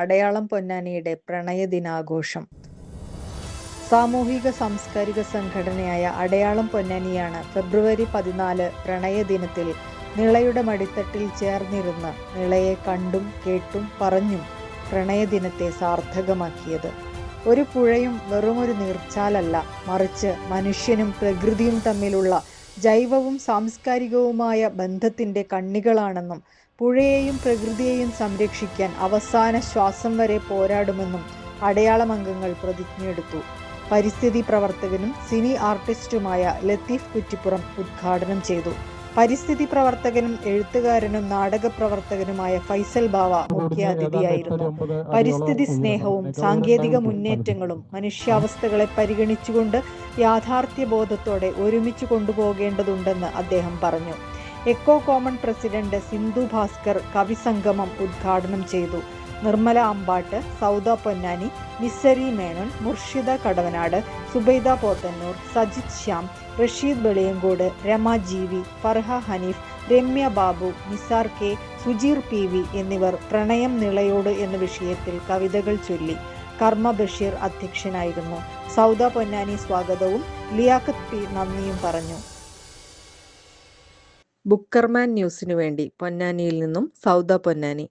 അടയാളം പൊന്നാനിയുടെ പ്രണയ ദിനാഘോഷം. സാമൂഹിക സാംസ്കാരിക സംഘടനയായ അടയാളം പൊന്നാനിയാണ് ഫെബ്രുവരി പതിനാല് പ്രണയ ദിനത്തിൽ നിളയുടെ മടിത്തട്ടിൽ ചേർന്നിരുന്ന് നിളയെ കണ്ടും കേട്ടും പറഞ്ഞും പ്രണയ ദിനത്തെ സാർത്ഥകമാക്കിയത്. ഒരു പുഴയും വെറുമൊരു നീർച്ചാലല്ല മറിച്ച് മനുഷ്യനും പ്രകൃതിയും തമ്മിലുള്ള ജൈവവും സാംസ്കാരികവുമായ ബന്ധത്തിന്റെ കണ്ണികളാണെന്നും പുഴയെയും പ്രകൃതിയെയും സംരക്ഷിക്കാൻ അവസാന ശ്വാസം വരെ പോരാടുമെന്നും അടയാളമംഗങ്ങൾ പ്രതിജ്ഞയെടുത്തു. പരിസ്ഥിതി പ്രവർത്തകനും സിനി ആർട്ടിസ്റ്റുമായ ലത്തീഫ് കുറ്റിപ്പുറം ഉദ്ഘാടനം ചെയ്തു. പരിസ്ഥിതി പ്രവർത്തകനും എഴുത്തുകാരനും നാടക പ്രവർത്തകനുമായ ഫൈസൽ ബാവ മുഖ്യാതിഥിയായിരുന്നു. പരിസ്ഥിതി സ്നേഹവും സാങ്കേതിക മുന്നേറ്റങ്ങളും മനുഷ്യാവസ്ഥകളെ പരിഗണിച്ചുകൊണ്ട് യാഥാർത്ഥ്യ ബോധത്തോടെ ഒരുമിച്ച് കൊണ്ടുപോകേണ്ടതുണ്ടെന്ന് അദ്ദേഹം പറഞ്ഞു. Eco common president Sindhu Bhaskar കവിസംഗമം ഉദ്ഘാടനം ചെയ്തു. നിർമ്മല അമ്പാട്ട് സൗദ പൊന്നാനി മിസ്സരി Menon Murshida Kadavanad Zubaida Pothannur Sajith Shyam Rasheed Veliyankode Rama Jeevi Farha Haneef Ramya Babu Nisar K Sujeer P V എന്നിവർ പ്രണയം നിളയോട് എന്ന വിഷയത്തിൽ കവിതകൾ ചൊല്ലി. കർമ്മ ബഷീർ അധ്യക്ഷനായിരുന്നു. സൗദ പൊന്നാനി സ്വാഗതവും ലിയാഖത്ത് പി നന്ദിയും പറഞ്ഞു. ബുക്കർമാൻ ന്യൂസിനു വേണ്ടി പൊന്നാനിയിൽ നിന്നും സൗദ പൊന്നാനി.